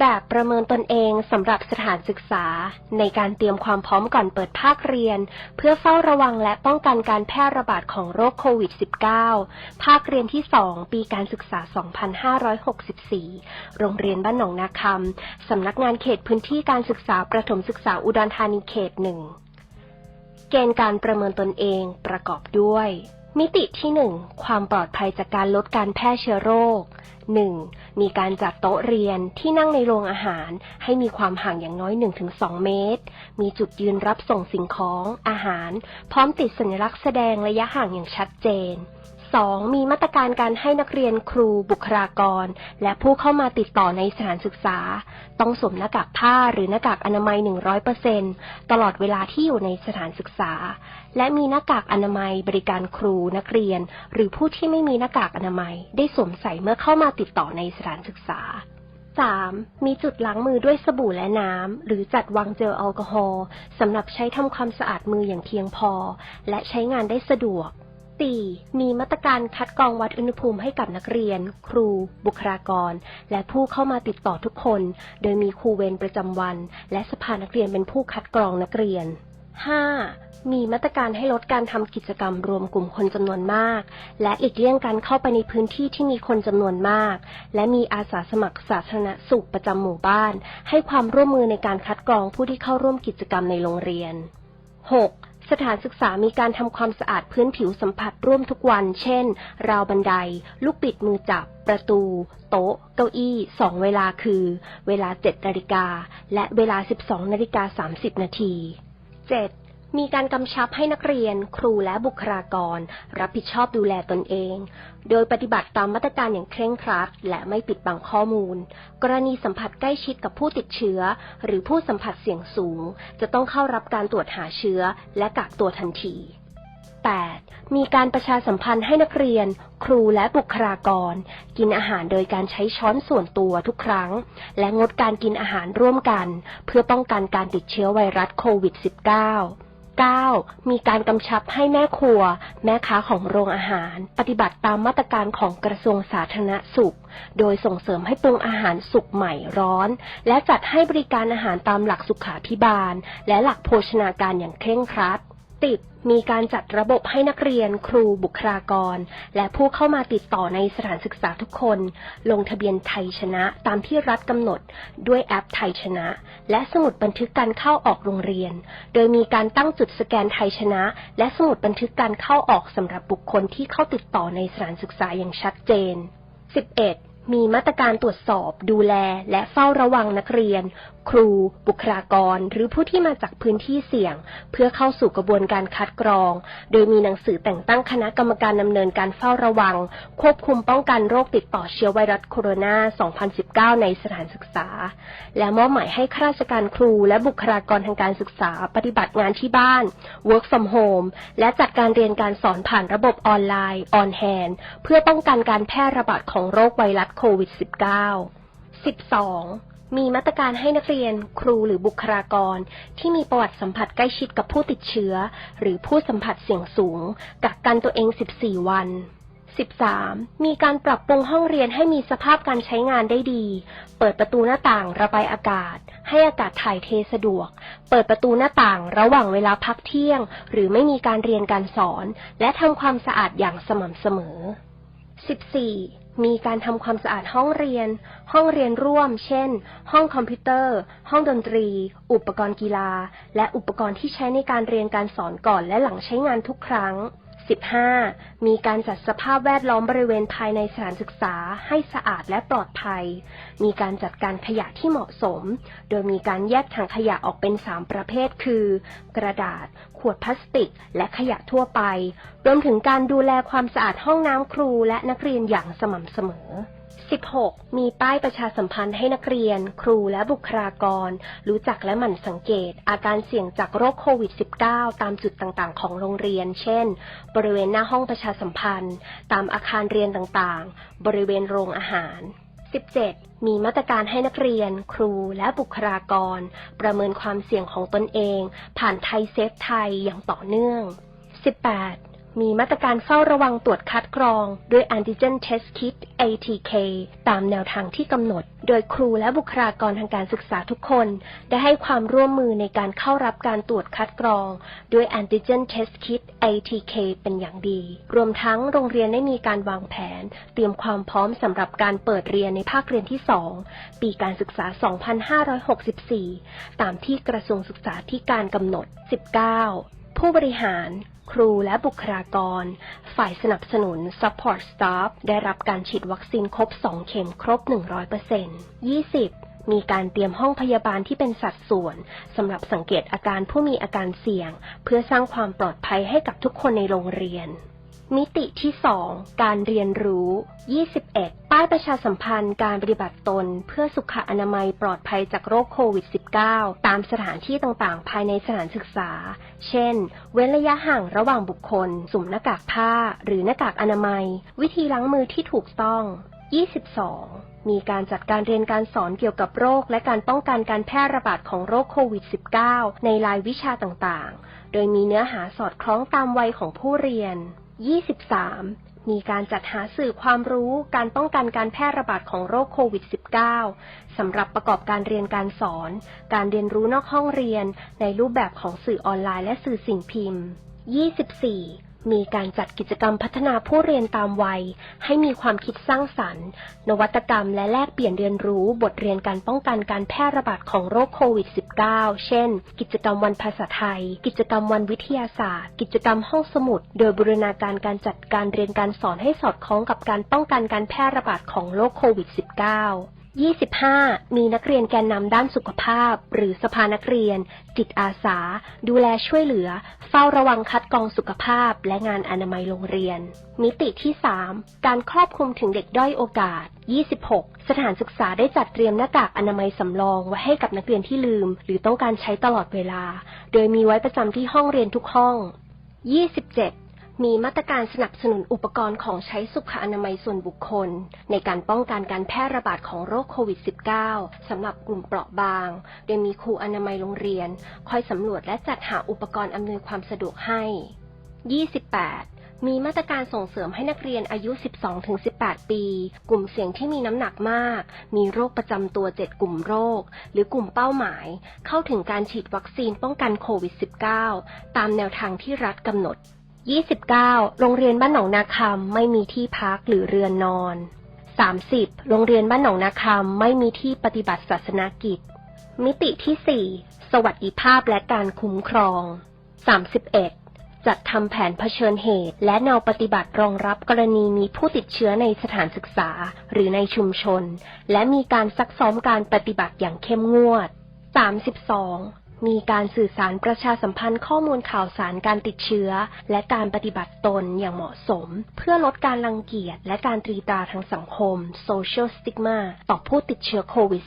แบบประเมินตนเองสำหรับสถานศึกษา ในการเตรียมความพร้อมก่อนเปิดภาคเรียน เพื่อเฝ้าระวังและป้องกันการแพร่ระบาดของโรคโควิด -19 ภาคเรียนที่ 2 ปีการศึกษา 2564 โรงเรียนบ้านหนองนาคำสำนักงานเขตพื้นที่การศึกษาประถมศึกษาอุดรธานีเขตหนึ่งเกณฑ์การประเมินตนเองประกอบด้วยมิติที่ 1 ความปลอดภัยจากการลดการแพร่เชื้อโรค 1. มีการจัดโต๊ะเรียนที่นั่งในโรงอาหาร ให้มีความห่างอย่างน้อย 1-2 เมตร มีจุดยืนรับส่งสิ่งของ อาหาร พร้อมติดสัญลักษณ์แสดงระยะห่างอย่างชัดเจน 2. มีมาตรการการให้นักเรียนครูบุคลากร และผู้เข้ามาติดต่อในสถานศึกษา ต้องสวมหน้ากากผ้าหรือหน้ากากอนามัย 100%ตลอดเวลาที่อยู่ในสถานศึกษา และมีหน้ากากอนามัยบริการครูนักเรียน หรือผู้ที่ไม่มีหน้ากากอนามัย ได้สวมใส่เมื่อเข้ามาติดต่อในสถานศึกษา 3. มีจุดล้างมือด้วยสบู่และน้ำ หรือจัดวางเจลแอลกอฮอล์สำหรับใช้ทำความสะอาดมืออย่างเพียงพอ และใช้งานได้สะดวก 4. มีมาตรการคัดกรองวัดอุณหภูมิให้กับนักเรียน ครู บุคลากร และผู้เข้ามาติดต่อทุกคน โดยมีครูเวรประจำวัน และสภานักเรียนเป็นผู้คัดกรองนักเรียน 5. มีมาตรการให้ลดการทำกิจกรรมรวมกลุ่มคนจำนวนมาก และหลีกเลี่ยงการเข้าไปในพื้นที่ที่มีคนจำนวนมาก และมีอาสาสมัครสาธารณสุขประจำหมู่บ้าน ให้ความร่วมมือในการคัดกรองผู้ที่เข้าร่วมกิจกรรมในโรงเรียน 6. สถานศึกษามีการทำความสะอาดพื้นผิวสัมผัสร่วมทุกวัน เช่น ราวบันได ลูกปิดมือจับ ประตู โต๊ะ เก้าอี้ สองเวลาคือ เวลา 7 นาฬิกา และเวลา 12 นาฬิกา 30 นาที 7. มีการกำชับให้นักเรียน ครูและบุคลากร รับผิดชอบดูแลตนเอง โดยปฏิบัติตามมาตรการอย่างเคร่งครัด และไม่ปิดบังข้อมูล กรณีสัมผัสใกล้ชิดกับผู้ติดเชื้อ หรือผู้สัมผัสเสี่ยงสูง จะต้องเข้ารับการตรวจหาเชื้อ และกักตัวทันที 8. มีการประชาสัมพันธ์ให้นักเรียน ครูและบุคลากร กินอาหารโดยการใช้ช้อนส่วนตัวทุกครั้ง และงดการกินอาหารร่วมกัน เพื่อป้องกันการติดเชื้อไวรัสโควิด -19 9. มีการกำชับให้แม่ครัว แม่ค้าของโรงอาหาร ปฏิบัติตามมาตรการของกระทรวงสาธารณสุข โดยส่งเสริมให้ปรุงอาหารสุกใหม่ร้อน และจัดให้บริการอาหารตามหลักสุขาพิบาล และหลักโภชนาการอย่างเคร่งครัด ติดมีการจัดระบบให้นักเรียน ครูบุคลากร และผู้เข้ามาติดต่อในสถานศึกษาทุกคน ลงทะเบียนไทยชนะตามที่รัฐกำหนด ด้วยแอปไทยชนะ และสมุดบันทึกการเข้าออกโรงเรียน โดยมีการตั้งจุดสแกนไทยชนะ และสมุดบันทึกการเข้าออกสำหรับบุคคลที่เข้าติดต่อในสถานศึกษาอย่างชัดเจน 11. มีมาตรการตรวจสอบ ดูแล และเฝ้าระวังนักเรียน ครู บุคลากร หรือผู้ที่มาจากพื้นที่เสี่ยง เพื่อเข้าสู่กระบวนการคัดกรอง โดยมีหนังสือแต่งตั้งคณะกรรมการดำเนินการเฝ้าระวัง ควบคุมป้องกันโรคติดต่อเชื้อไวรัสโคโรนา 2019 ในสถานศึกษา และมอบหมายให้ข้าราชการครูและบุคลากรทางการศึกษาปฏิบัติงานที่บ้าน work from home และจัดการเรียนการสอนผ่านระบบออนไลน์ on hand เพื่อป้องกันการแพร่ระบาดของโรคไวรัสโควิด -19 12. มีมาตรการให้นักเรียน ครูหรือบุคลากร ที่มีประวัติสัมผัสใกล้ชิดกับผู้ติดเชื้อ หรือผู้สัมผัสเสี่ยงสูง กักกันตัวเอง 14 วัน 13. มีการปรับปรุงห้องเรียนให้มีสภาพการใช้งานได้ดี เปิดประตูหน้าต่างระบายอากาศ ให้อากาศถ่ายเทสะดวก เปิดประตูหน้าต่างระหว่างเวลาพักเที่ยง หรือไม่มีการเรียนการสอน และทำความสะอาดอย่างสม่ำเสมอ 14. มีการทำความสะอาดห้องเรียน ห้องเรียนร่วม เช่น ห้องคอมพิวเตอร์ ห้องดนตรี อุปกรณ์กีฬา และอุปกรณ์ที่ใช้ในการเรียนการสอนก่อนและหลังใช้งานทุกครั้ง 15. มีการจัดสภาพแวดล้อมบริเวณภายในสถานศึกษาให้สะอาดและปลอดภัย มีการจัดการขยะที่เหมาะสม โดยมีการแยกถังขยะออกเป็น 3 ประเภท คือ กระดาษ ขวดพลาสติก และขยะทั่วไป รวมถึงการดูแลความสะอาดห้องน้ำครูและนักเรียนอย่างสม่ำเสมอ 16. มีป้ายประชาสัมพันธ์ให้นักเรียน ครูและบุคลากร รู้จักและหมั่นสังเกต อาการเสี่ยงจากโรคโควิด -19 ตามจุดต่างๆ ของโรงเรียน เช่น บริเวณหน้าห้องประชาสัมพันธ์ ตามอาคารเรียนต่างๆ บริเวณโรงอาหาร 17. มีมาตรการให้นักเรียน ครูและบุคลากร ประเมินความเสี่ยงของตนเอง ผ่านไทยเซฟไทยอย่างต่อเนื่อง 18. มีมาตรการเฝ้าระวังตรวจคัดกรองด้วย Antigen Test Kit ATK ตามแนวทางที่กำหนด โดยครูและบุคลากรทางการศึกษาทุกคน ได้ให้ความร่วมมือในการเข้ารับการตรวจคัดกรอง ด้วย Antigen Test Kit ATK เป็นอย่างดี รวมทั้งโรงเรียนได้มีการวางแผน เตรียมความพร้อมสำหรับการเปิดเรียนในภาคเรียนที่ 2 ปีการศึกษา 2564 ตามที่กระทรวงศึกษาธิการกำหนด 19ผู้บริหาร ครูและบุคลากร ฝ่ายสนับสนุน support staff ได้รับการฉีดวัคซีนครบ 2 เข็มครบ 100% 20 มีการเตรียมห้องพยาบาลที่เป็นสัดส่วนสำหรับสังเกตอาการผู้มีอาการเสี่ยง เพื่อสร้างความปลอดภัยให้กับทุกคนในโรงเรียน มิติที่ 2 การเรียนรู้ 21 ป้ายประชาสัมพันธ์การปฏิบัติตน เพื่อสุขอนามัยปลอดภัยจากโรคโควิด -19 ตามสถานที่ต่างๆ ภายในสถานศึกษา เช่น เว้นระยะห่างระหว่างบุคคลสุมหน้ากากผ้า หรือหน้ากากอนามัย วิธีล้างมือที่ถูกต้อง 22มีการจัดการเรียนการสอนเกี่ยวกับโรค และการป้องกันการแพร่ระบาดของโรคโควิด -19 ในรายวิชาต่างๆ โดยมีเนื้อหาสอดคล้องตามวัยของผู้เรียน 23 มีการจัดหาสื่อความรู้การป้องกันการแพร่ระบาดของโรคโควิด -19 สำหรับประกอบการเรียนการสอน การเรียนรู้นอกห้องเรียน ในรูปแบบของสื่อออนไลน์และสื่อสิ่งพิมพ์ 24 มีการจัดกิจกรรมพัฒนาผู้เรียนตามวัย ให้มีความคิดสร้างสรรค์ นวัตกรรมและแลกเปลี่ยนเรียนรู้บทเรียนการป้องกันการแพร่ระบาดของโรคโควิด -19 เช่น กิจกรรมวันภาษาไทย กิจกรรมวันวิทยาศาสตร์ กิจกรรมห้องสมุด โดยบูรณาการการจัดการเรียนการสอนให้สอดคล้องกับการป้องกันการแพร่ระบาดของโรคโควิด -19 25 มีนักเรียนแกนนำด้านสุขภาพ หรือสภานักเรียน จิตอาสา ดูแลช่วยเหลือ เฝ้าระวังคัดกรองสุขภาพ และงานอนามัยโรงเรียน มิติที่ 3 การครอบคลุมถึงเด็กด้อยโอกาส 26 สถานศึกษาได้จัดเตรียมหน้ากากอนามัยสำรองไว้ให้กับนักเรียนที่ลืม หรือต้องการใช้ตลอดเวลา โดยมีไว้ประจำที่ห้องเรียนทุกห้อง 27 มีมาตรการสนับสนุนอุปกรณ์ของใช้สุขอนามัยส่วนบุคคล ในการป้องกันการแพร่ระบาดของโรคโควิด -19 สำหรับกลุ่มเปราะบาง โดยมีครูอนามัยโรงเรียน คอยสำรวจและจัดหาอุปกรณ์อำนวยความสะดวกให้ 28มีมาตรการส่งเสริมให้นักเรียนอายุ 12-18 ปี กลุ่มเสี่ยงที่มีน้ำหนักมาก มีโรคประจำตัว 7 กลุ่มโรค หรือกลุ่มเป้าหมาย เข้าถึงการฉีดวัคซีนป้องกันโควิด -19 ตามแนวทางที่รัฐกำหนด 29 โรงเรียนบ้านหนองนาคำไม่มีที่พักหรือเรือนนอน 30 โรงเรียนบ้านหนองนาคำไม่มีที่ปฏิบัติศาสนากิจ มิติที่ 4 สวัสดิภาพและการคุ้มครอง 31 จัดทำแผนเผชิญเหตุ และแนวปฏิบัติรองรับกรณีมีผู้ติดเชื้อในสถานศึกษาหรือในชุมชน และมีการซักซ้อมการปฏิบัติอย่างเข้มงวด 32 มีการสื่อสารประชาสัมพันธ์ข้อมูลข่าวสารการติดเชื้อ และการปฏิบัติตนอย่างเหมาะสม เพื่อลดการรังเกียจและการตรีตราทางสังคม social stigma ต่อผู้ติดเชื้อโควิด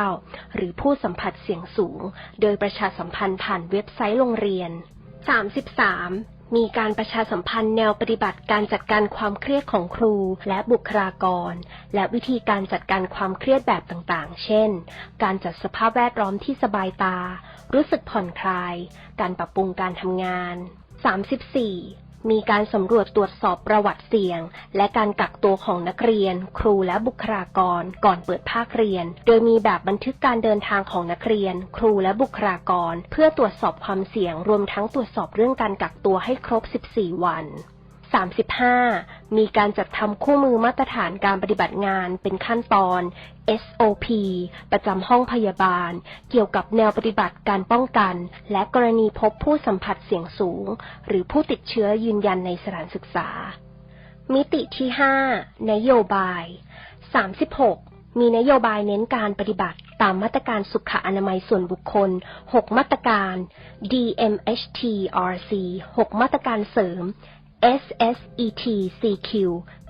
-19 หรือผู้สัมผัสเสี่ยงสูง โดยประชาสัมพันธ์ผ่านเว็บไซต์โรงเรียน 33 มีการประชาสัมพันธ์แนวปฏิบัติการจัดการความเครียดของครูและบุคลากร และวิธีการจัดการความเครียดแบบต่างๆ เช่น การจัดสภาพแวดล้อมที่สบายตา รู้สึกผ่อนคลาย การปรับปรุงการทำงาน 34 มีการสำรวจตรวจสอบประวัติเสี่ยง และการกักตัวของนักเรียน ครูและบุคลากร ก่อนเปิดภาคเรียน โดยมีแบบบันทึกการเดินทางของนักเรียน ครูและบุคลากร เพื่อตรวจสอบความเสี่ยงรวมทั้งตรวจสอบเรื่องการกักตัวให้ครบ 14 วัน 35 มีการจัดทำคู่มือมาตรฐานการปฏิบัติงานเป็นขั้นตอน SOP ประจำห้องพยาบาล เกี่ยวกับแนวปฏิบัติการป้องกัน และกรณีพบผู้สัมผัสเสี่ยงสูง หรือผู้ติดเชื้อยืนยันในสถานศึกษา มิติที่ 5 นโยบาย 36มีนโยบายเน้นการปฏิบัติตามมาตรการสุขอนามัยส่วนบุคคล 6 มาตรการ DMHTRC 6 มาตรการเสริม SSETCQ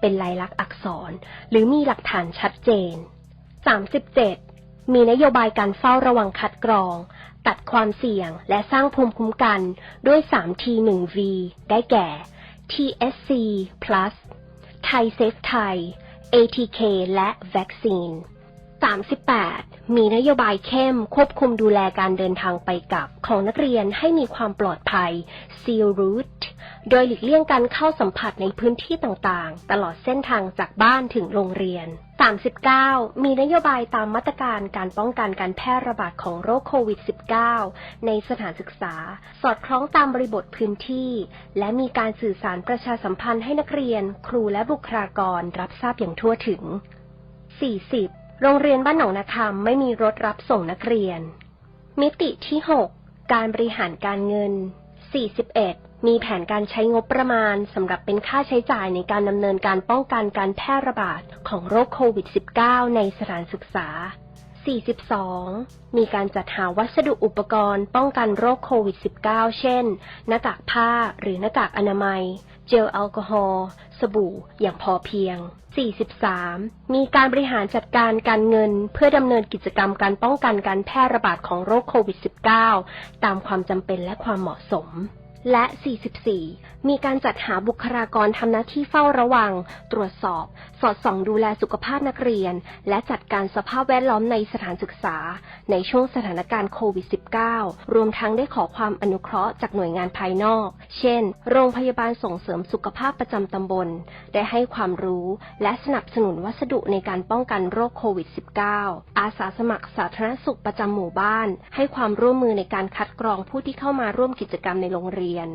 เป็นลายลักษณ์อักษร หรือมีหลักฐานชัดเจน 37 มีนโยบายการเฝ้าระวังคัดกรอง ตัดความเสี่ยงและสร้างภูมิคุ้มกันด้วย 3T 1V ได้แก่ TSC plus ไทยเซฟไทย ATK และวัคซีน 38 มีนโยบายเข้ม ควบคุมดูแลการเดินทางไปกลับของนักเรียนให้มีความปลอดภัย Seal Route โดยหลีกเลี่ยงการเข้าสัมผัสในพื้นที่ต่างๆ ตลอดเส้นทางจากบ้านถึงโรงเรียน 39 มีนโยบายตามมาตรการการป้องกันการแพร่ระบาดของโรคโควิด -19 ในสถานศึกษา สอดคล้องตามบริบทพื้นที่ และมีการสื่อสารประชาสัมพันธ์ให้นักเรียน ครูและบุคลากรรับทราบอย่างทั่วถึง 40. โรงเรียนบ้านหนองนาคำไม่มีรถรับส่งนักเรียน มิติที่ 6 การบริหารการเงิน 41 มีแผนการใช้งบประมาณสำหรับเป็นค่าใช้จ่ายในการดำเนินการป้องกันการแพร่ระบาดของโรคโควิด -19 ในสถานศึกษา 42 มีการจัดหาวัสดุอุปกรณ์ป้องกันโรคโควิด -19 เช่น หน้ากากผ้าหรือหน้ากากอนามัย เจลแอลกอฮอล์สบู่ อย่างพอเพียง 43 มีการบริหารจัดการการเงิน เพื่อดำเนินกิจกรรมการป้องกันการแพร่ระบาดของโรคโควิด -19 ตามความจำเป็นและความเหมาะสม และ 44 มีการจัดหาบุคลากรทำหน้าที่เฝ้าระวัง ตรวจสอบ สอดส่องดูแลสุขภาพนักเรียน และจัดการสภาพแวดล้อมในสถานศึกษา ในช่วงสถานการณ์โควิด -19 รวมทั้งได้ขอความอนุเคราะห์จากหน่วยงานภายนอก เช่น โรงพยาบาลส่งเสริมสุขภาพประจำตำบล ได้ให้ความรู้และสนับสนุนวัสดุในการป้องกันโรคโควิด -19 อาสาสมัครสาธารณสุขประจำหมู่บ้าน ให้ความร่วมมือในการคัดกรองผู้ที่เข้ามาร่วมกิจกรรมในโรงเรียนรียน